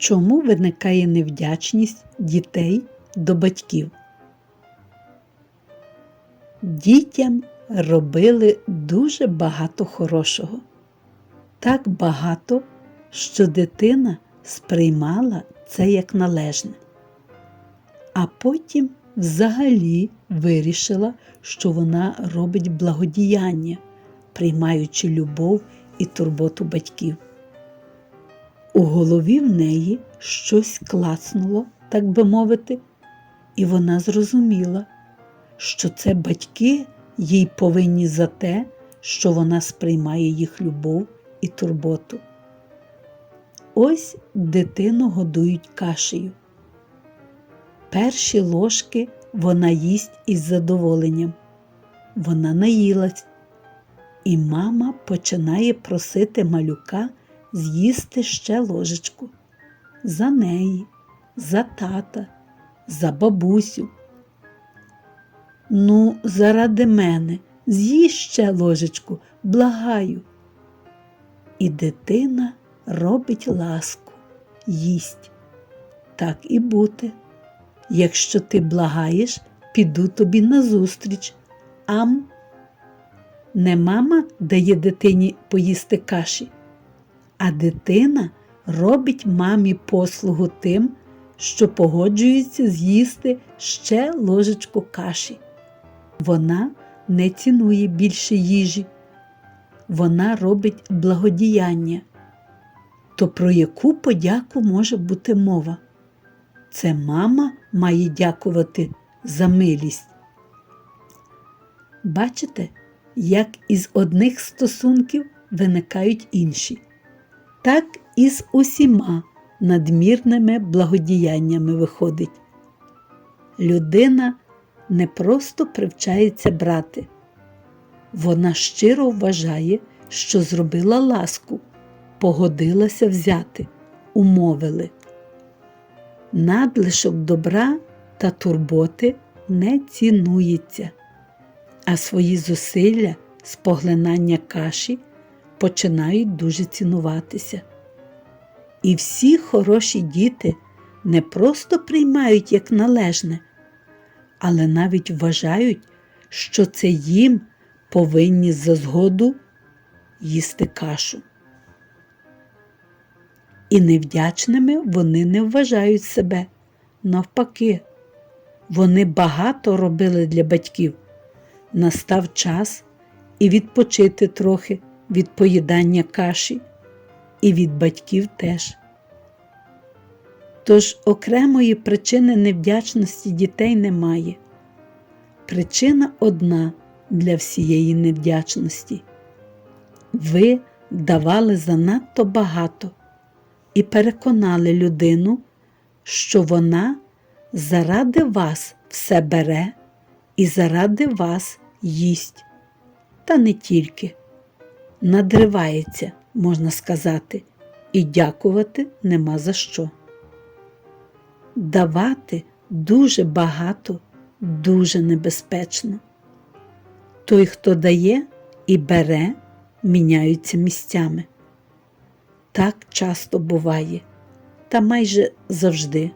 Чому виникає невдячність дітей до батьків? Дітям робили дуже багато хорошого. Так багато, що дитина сприймала це як належне. А потім взагалі вирішила, що вона робить благодіяння, приймаючи любов і турботу батьків. У голові в неї щось клацнуло, так би мовити, і вона зрозуміла, що це батьки їй повинні за те, що вона сприймає їх любов і турботу. Ось дитину годують кашею. Перші ложки вона їсть із задоволенням. Вона наїлась, і мама починає просити малюка з'їсти ще ложечку. За неї, за тата, за бабусю. Ну, заради мене, з'їж ще ложечку, благаю. І дитина робить ласку, їсть. Так і бути. Якщо ти благаєш, піду тобі назустріч. Ам. Не мама дає дитині поїсти каші, а дитина робить мамі послугу тим, що погоджується з'їсти ще ложечку каші. Вона не цінує більше їжі, вона робить благодіяння. То про яку подяку може бути мова? Це мама має дякувати за милість. Бачите, як із одних стосунків виникають інші, так і з усіма надмірними благодіяннями виходить. Людина не просто привчається брати, вона щиро вважає, що зробила ласку, погодилася взяти, умовили. Надлишок добра та турботи не цінується, а свої зусилля з поглинання каші починають дуже цінуватися. І всі хороші діти не просто приймають як належне, але навіть вважають, що це їм повинні за згоду їсти кашу. І невдячними вони не вважають себе. Навпаки, вони багато робили для батьків. Настав час і відпочити трохи від поїдання каші, і від батьків теж. Тож окремої причини невдячності дітей немає. Причина одна для всієї невдячності. Ви давали занадто багато і переконали людину, що вона заради вас все бере і заради вас їсть. Та не тільки надривається, можна сказати, і дякувати нема за що. Давати дуже багато, дуже небезпечно. Той, хто дає і бере, міняються місцями. Так часто буває, та майже завжди.